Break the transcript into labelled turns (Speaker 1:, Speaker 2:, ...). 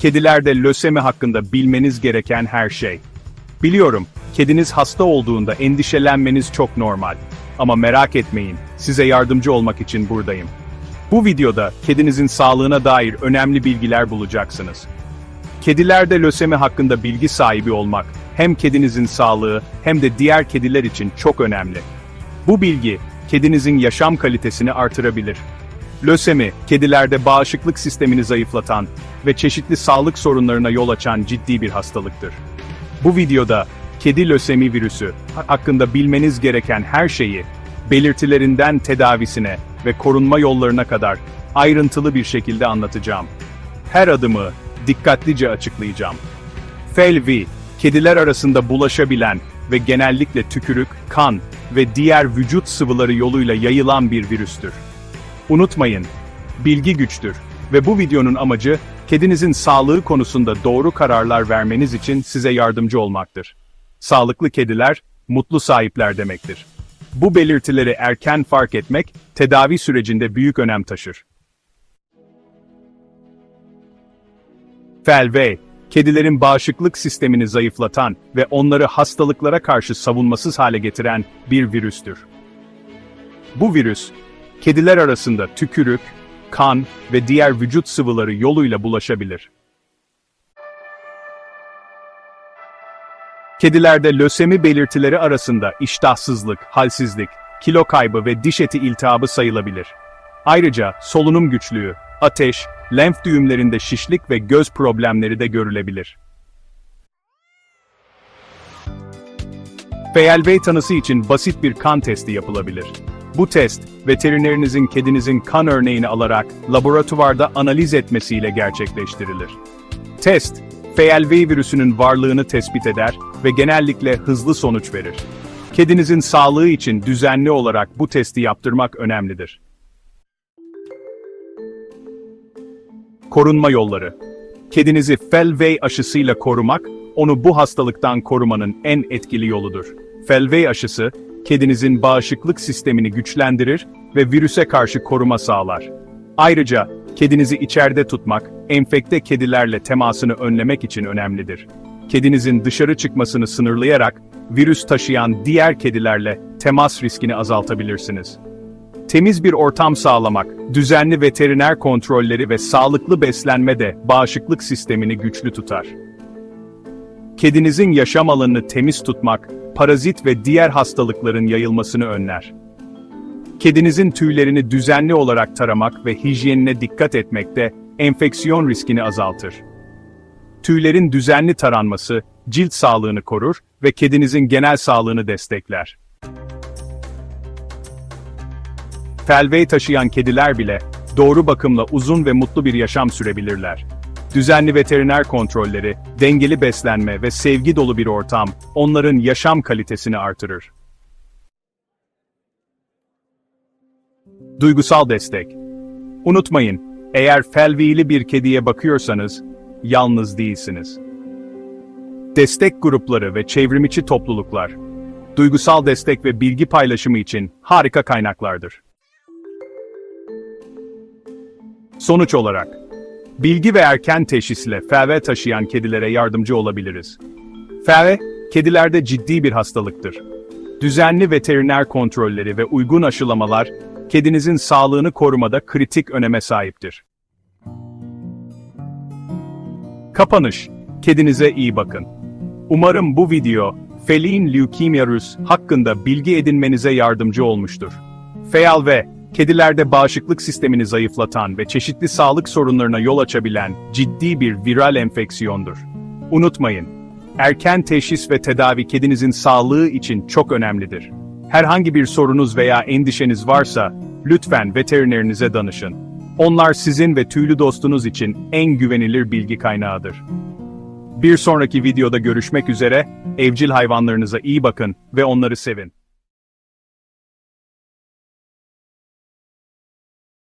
Speaker 1: kedilerde lösemi hakkında bilmeniz gereken her şey. Biliyorum, kediniz hasta olduğunda endişelenmeniz çok normal. Ama merak etmeyin, size yardımcı olmak için buradayım. Bu videoda kedinizin sağlığına dair önemli bilgiler bulacaksınız. Kedilerde lösemi hakkında bilgi sahibi olmak, hem kedinizin sağlığı hem de diğer kediler için çok önemli. Bu bilgi, kedinizin yaşam kalitesini artırabilir. Lösemi, kedilerde bağışıklık sistemini zayıflatan ve çeşitli sağlık sorunlarına yol açan ciddi bir hastalıktır. Bu videoda, kedi lösemi virüsü hakkında bilmeniz gereken her şeyi, belirtilerinden tedavisine ve korunma yollarına kadar ayrıntılı bir şekilde anlatacağım. Her adımı dikkatlice açıklayacağım. FeLV, kediler arasında bulaşabilen ve genellikle tükürük, kan ve diğer vücut sıvıları yoluyla yayılan bir virüstür. Unutmayın, bilgi güçtür ve bu videonun amacı, kedinizin sağlığı konusunda doğru kararlar vermeniz için size yardımcı olmaktır. Sağlıklı kediler, mutlu sahipler demektir. Bu belirtileri erken fark etmek, tedavi sürecinde büyük önem taşır. FeLV, kedilerin bağışıklık sistemini zayıflatan ve onları hastalıklara karşı savunmasız hale getiren bir virüstür. Bu virüs, kediler arasında tükürük, kan ve diğer vücut sıvıları yoluyla bulaşabilir. Kedilerde lösemi belirtileri arasında iştahsızlık, halsizlik, kilo kaybı ve diş eti iltihabı sayılabilir. Ayrıca solunum güçlüğü, ateş, lenf düğümlerinde şişlik ve göz problemleri de görülebilir. FLV tanısı için basit bir kan testi yapılabilir. Bu test, veterinerinizin kedinizin kan örneğini alarak laboratuvarda analiz etmesiyle gerçekleştirilir. Test, FLV virüsünün varlığını tespit eder ve genellikle hızlı sonuç verir. Kedinizin sağlığı için düzenli olarak bu testi yaptırmak önemlidir. Korunma yolları. Kedinizi FeLV aşısıyla korumak, onu bu hastalıktan korumanın en etkili yoludur. FeLV aşısı, kedinizin bağışıklık sistemini güçlendirir ve virüse karşı koruma sağlar. Ayrıca, kedinizi içeride tutmak, enfekte kedilerle temasını önlemek için önemlidir. Kedinizin dışarı çıkmasını sınırlayarak, virüs taşıyan diğer kedilerle temas riskini azaltabilirsiniz. Temiz bir ortam sağlamak, düzenli veteriner kontrolleri ve sağlıklı beslenme de bağışıklık sistemini güçlü tutar. Kedinizin yaşam alanını temiz tutmak, parazit ve diğer hastalıkların yayılmasını önler. Kedinizin tüylerini düzenli olarak taramak ve hijyenine dikkat etmek de enfeksiyon riskini azaltır. Tüylerin düzenli taranması, cilt sağlığını korur ve kedinizin genel sağlığını destekler. Felvey taşıyan kediler bile, doğru bakımla uzun ve mutlu bir yaşam sürebilirler. Düzenli veteriner kontrolleri, dengeli beslenme ve sevgi dolu bir ortam, onların yaşam kalitesini artırır. Duygusal destek. Unutmayın, eğer felvili bir kediye bakıyorsanız, yalnız değilsiniz. Destek grupları ve çevrimiçi topluluklar, duygusal destek ve bilgi paylaşımı için harika kaynaklardır. Sonuç olarak, bilgi ve erken teşhisle FV taşıyan kedilere yardımcı olabiliriz. FV, kedilerde ciddi bir hastalıktır. Düzenli veteriner kontrolleri ve uygun aşılamalar, kedinizin sağlığını korumada kritik öneme sahiptir. Kapanış, kedinize iyi bakın. Umarım bu video, Feline Leukemiarus hakkında bilgi edinmenize yardımcı olmuştur. FeLV, kedilerde bağışıklık sistemini zayıflatan ve çeşitli sağlık sorunlarına yol açabilen ciddi bir viral enfeksiyondur. Unutmayın, erken teşhis ve tedavi kedinizin sağlığı için çok önemlidir. Herhangi bir sorunuz veya endişeniz varsa, lütfen veterinerinize danışın. Onlar sizin ve tüylü dostunuz için en güvenilir bilgi kaynağıdır. Bir sonraki videoda görüşmek üzere, evcil hayvanlarınıza iyi bakın ve onları sevin.